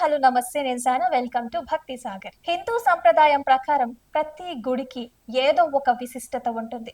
Hello నమస్తే నేను సానా. వెల్కమ్ టు భక్తి సాగర్. హిందూ సంప్రదాయం ప్రకారం ప్రతి గుడికి ఏదో ఒక విశిష్టత ఉంటుంది.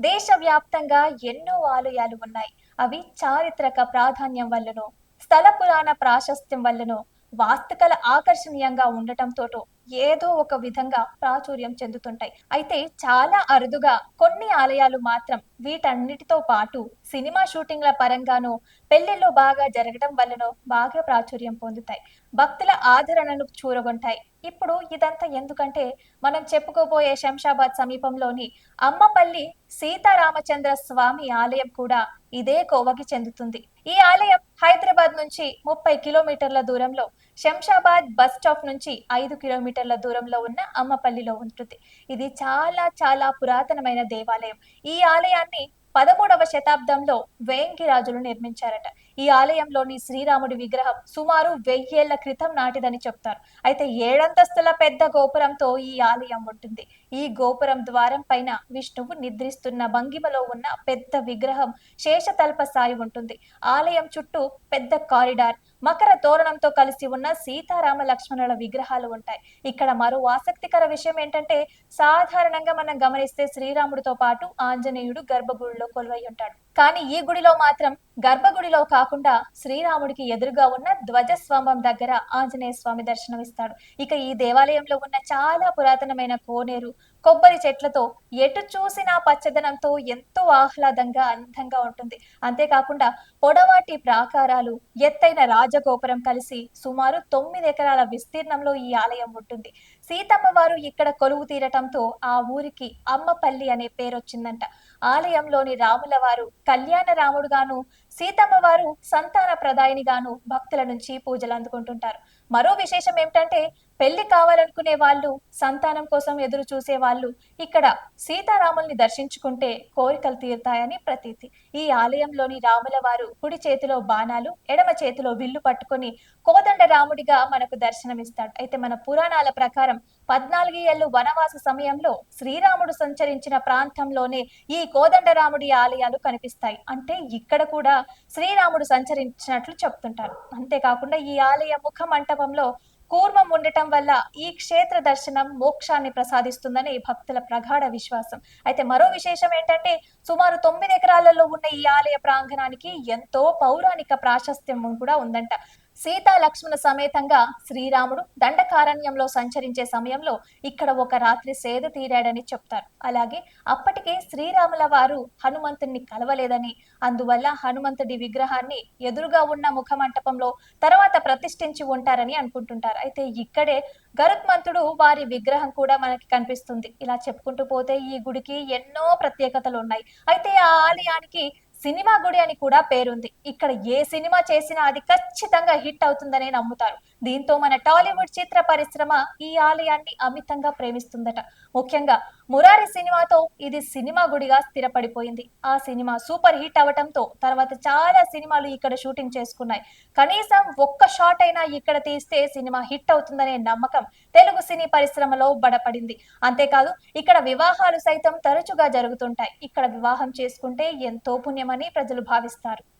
దేశవ్యాప్తంగా ఎన్నో ఆలయాలు ఉన్నాయి. అవి చారిత్రక ప్రాధాన్యం వల్లనో స్థల పురాణ ప్రాశస్త్యం వల్లనో వాస్తుకల ఆకర్షణీయంగా ఉండటంతోటో ఏదో ఒక విధంగా ప్రాచుర్యం చెందుతుంటాయి. అయితే చాలా అరుదుగా కొన్ని ఆలయాలు మాత్రం వీటన్నిటితో పాటు సినిమా షూటింగ్ల పరంగానో పెళ్ళిళ్ళు బాగా జరగడం వల్లనో బాగా ప్రాచుర్యం పొందుతాయి. భక్తుల ఆదరణను చూరగొంటాయి. ఇప్పుడు ఇదంతా ఎందుకంటే మనం చెప్పుకోబోయే శంషాబాద్ సమీపంలోని అమ్మపల్లి సీతారామచంద్ర స్వామి ఆలయం కూడా ఇదే కోవకి చెందుతుంది. ఈ ఆలయం హైదరాబాద్ నుంచి ముప్పై కిలోమీటర్ల దూరంలో శంషాబాద్ బస్ స్టాప్ నుంచి ఐదు కిలోమీటర్ల దూరంలో ఉన్న అమ్మపల్లిలో ఉంటుంది. ఇది చాలా చాలా పురాతనమైన దేవాలయం. ఈ ఆలయాన్ని పదమూడవ శతాబ్దంలో వేంగి రాజులు నిర్మించారట. ఈ ఆలయంలోని శ్రీరాముడి విగ్రహం సుమారు వెయ్యేళ్ళ క్రితం నాటిదని చెప్తారు. అయితే ఏడంతస్తుల పెద్ద గోపురంతో ఈ ఆలయం ఉంటుంది ఈ గోపురం ద్వారం పైన విష్ణువు నిద్రిస్తున్న భంగిమలో ఉన్న పెద్ద విగ్రహం శేషతల్ప సాయి ఉంటుంది. ఆలయం చుట్టూ పెద్ద కారిడార్ మకర తోరణంతో కలిసి ఉన్న సీతారామ లక్ష్మణుల విగ్రహాలు ఉంటాయి. ఇక్కడ మరో ఆసక్తికర విషయం ఏంటంటే సాధారణంగా మనం గమనిస్తే శ్రీరాముడితో పాటు ఆంజనేయుడు గర్భగుడిలో కొలువై ఉంటాడు. కానీ ఈ గుడిలో మాత్రం గర్భగుడిలో కాకుండా శ్రీరాముడికి ఎదురుగా ఉన్న ధ్వజస్వంభం దగ్గర ఆంజనేయ స్వామి దర్శనమిస్తాడు. ఇక ఈ దేవాలయంలో ఉన్న చాలా పురాతనమైన కోనేరు కొబ్బరి చెట్లతో ఎటు చూసినా పచ్చదనంతో ఎంతో ఆహ్లాదంగా అందంగా ఉంటుంది. అంతేకాకుండా పొడవాటి ప్రాకారాలు ఎత్తైన రాజగోపురం కలిసి సుమారు తొమ్మిది ఎకరాల విస్తీర్ణంలో ఈ ఆలయం ఉంటుంది. సీతమ్మ వారు ఇక్కడ కొలువు తీరటంతో ఆ ఊరికి అమ్మపల్లి అనే పేరు వచ్చిందంట ఆలయంలోని రాముల వారు కళ్యాణ రాముడుగాను సీతమ్మ వారు సంతాన ప్రదాయనిగాను భక్తుల నుంచి పూజలు అందుకుంటుంటారు. మరో విశేషం ఏమిటంటే పెళ్ళి కావాలనుకునే వాళ్ళు సంతానం కోసం ఎదురు చూసే వాళ్ళు ఇక్కడ సీతారాముల్ని దర్శించుకుంటే కోరికలు తీరుతాయని ప్రతీతి. ఈ ఆలయంలోని రాముల వారు కుడి చేతిలో బాణాలు ఎడమ చేతిలో విల్లు పట్టుకొని కోదండ రాముడిగా మనకు దర్శనమిస్తాడు. అయితే మన పురాణాల ప్రకారం పద్నాలుగు ఏళ్ళు వనవాస సమయంలో శ్రీరాముడు సంచరించిన ప్రాంతంలోనే ఈ కోదండరాముడి ఆలయాలు కనిపిస్తాయి. అంటే ఇక్కడ కూడా శ్రీరాముడు సంచరించినట్లు చెప్తుంటారు. అంతేకాకుండా ఈ ఆలయ ముఖ మంటపంలో కూర్మం ఉండటం వల్ల ఈ క్షేత్ర దర్శనం మోక్షాన్ని ప్రసాదిస్తుందని భక్తుల ప్రగాఢ విశ్వాసం. అయితే మరో విశేషం ఏంటంటే సుమారు తొమ్మిది ఎకరాలలో ఉన్న ఈ ఆలయ ప్రాంగణానికి ఎంతో పౌరాణిక ప్రాశస్త్యం కూడా ఉందంట. సీతా లక్ష్మణ సమేతంగా శ్రీరాముడు దండకారణ్యంలో సంచరించే సమయంలో ఇక్కడ ఒక రాత్రి సేద తీరాడని చెప్తారు. అలాగే అప్పటికే శ్రీరాముల వారు హనుమంతుణ్ణి కలవలేదని అందువల్ల హనుమంతుడి విగ్రహాన్ని ఎదురుగా ఉన్న ముఖమంటపంలో తర్వాత ప్రతిష్ఠించి ఉంటారని అనుకుంటుంటారు. అయితే ఇక్కడే గరుత్మంతుడు వారి విగ్రహం కూడా మనకి కనిపిస్తుంది. ఇలా చెప్పుకుంటూ పోతే ఈ గుడికి ఎన్నో ప్రత్యేకతలు ఉన్నాయి. అయితే ఆ ఆలయానికి సినిమా గుడి అని కూడా పేరుంది. ఇక్కడ ఏ సినిమా చేసినా అది ఖచ్చితంగా హిట్ అవుతుందనే నమ్ముతారు. దీంతో మన టాలీవుడ్ చిత్ర పరిశ్రమ ఈ ఆలయాన్ని అమితంగా ప్రేమిస్తుందట. ముఖ్యంగా మురారి సినిమాతో ఇది సినిమా గుడిగా స్థిరపడిపోయింది. ఆ సినిమా సూపర్ హిట్ అవటంతో తర్వాత చాలా సినిమాలు ఇక్కడ షూటింగ్ చేసుకున్నాయి. కనీసం ఒక్క షాట్ అయినా ఇక్కడ తీస్తే సినిమా హిట్ అవుతుందనే నమ్మకం తెలుగు సినీ పరిశ్రమలో బడపడింది. అంతేకాదు ఇక్కడ వివాహాలు సైతం తరచుగా జరుగుతుంటాయి. ఇక్కడ వివాహం చేసుకుంటే ఎంతో పుణ్యమని ప్రజలు భావిస్తారు.